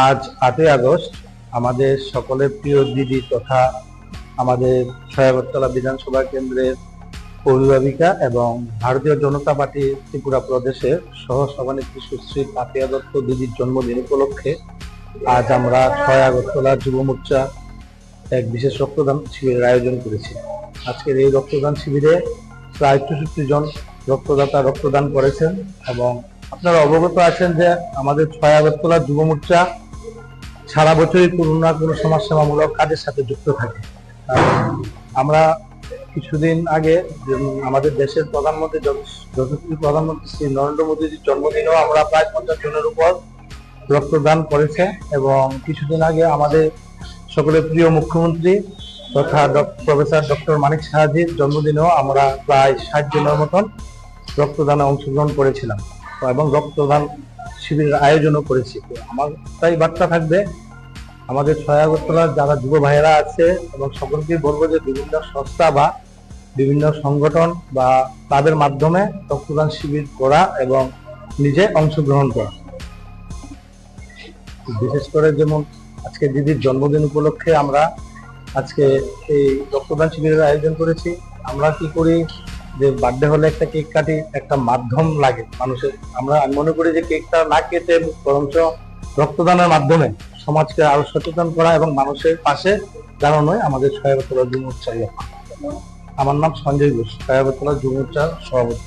আজ আটই আগস্ট, আমাদের সকলের প্রিয় দিদি তথা আমাদের ছয়াগরতলা বিধানসভা কেন্দ্রের অভিভাবিকা এবং ভারতীয় জনতা পার্টি ত্রিপুরা প্রদেশের সহ সভানেত্রী সুশ্রী পাপিয়া দত্ত দিদির জন্মদিন উপলক্ষে আজ আমরা ছয় আগরতলা যুব মোর্চা এক বিশেষ রক্তদান শিবিরের আয়োজন করেছি। আজকের এই রক্তদান শিবিরে প্রায় চৌষট্টি জন রক্তদাতা রক্তদান করেছেন এবং আপনারা অবগত আছেন যে আমাদের ছয় আগরতলা যুব মোর্চা সারা বছরই কোনো না কোনো সমাজসেবামূলক কাজের সাথে যুক্ত থাকে। আমরা কিছুদিন আগে আমাদের দেশের প্রধানমন্ত্রী যশ- যশস্বী প্রধানমন্ত্রী শ্রী নরেন্দ্র মোদীজির জন্মদিনেও আমরা প্রায় পঞ্চাশ জনের উপর রক্তদান করেছে এবং কিছুদিন আগে আমাদের সকলের প্রিয় মুখ্যমন্ত্রী তথা প্রফেসর ডক্টর মানিক সাহাজির জন্মদিনেও আমরা প্রায় ষাট জনের মতন রক্তদানে অংশগ্রহণ করেছিলাম। এবং রক্তদান শিবিরের আয়োজনও করেছি। আমার তাই বার্তা থাকবে, আমাদের ছয় আগরতলার যারা যুব ভাইয়েরা আছে এবং সকলকে বলব যে বিভিন্ন সংস্থা বা বিভিন্ন সংগঠন বা তাদের মাধ্যমে রক্তদান শিবির করা এবং নিজে অংশগ্রহণ করা। বিশেষ করে যেমন আজকে দিদির জন্মদিন উপলক্ষে আমরা আজকে এই রক্তদান শিবিরের আয়োজন করেছি। আমরা কি করি? যে বার্থডে হলে একটা কেক কাটি একটা মাধ্যম লাগে মানুষের। আমরা, আমি মনে করি যে কেকটা না কেটে বরঞ্চ রক্তদানের মাধ্যমে সমাজকে আরও সচেতন করা এবং মানুষের পাশে দাঁড়ানোই আমাদের ছয়াবতলা যুব লক্ষ্য। আমার নাম সঞ্জয় ঘোষ ছয়াবতলা যুব সভাপতি।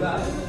¿Por.